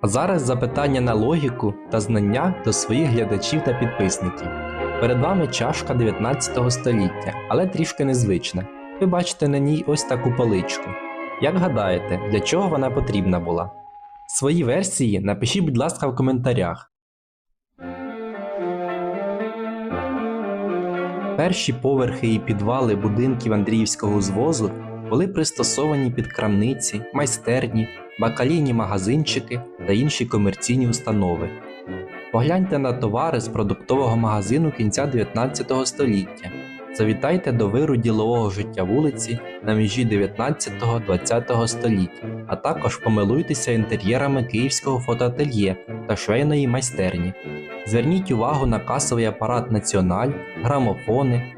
А зараз запитання на логіку та знання до своїх глядачів та підписників. Перед вами чашка 19 століття, але трішки незвична. Ви бачите на ній ось таку поличку. Як гадаєте, для чого вона потрібна була? Свої версії напишіть, будь ласка, в коментарях. Перші поверхи і підвали будинків Андріївського звозу були пристосовані під крамниці, майстерні, бакалійні магазинчики та інші комерційні установи. Погляньте на товари з продуктового магазину кінця 19 століття. Завітайте до виру ділового життя вулиці на межі 19-20 століть, а також помилуйтеся інтер'єрами київського фотоательє та швейної майстерні. Зверніть увагу на касовий апарат Національ, грамофони,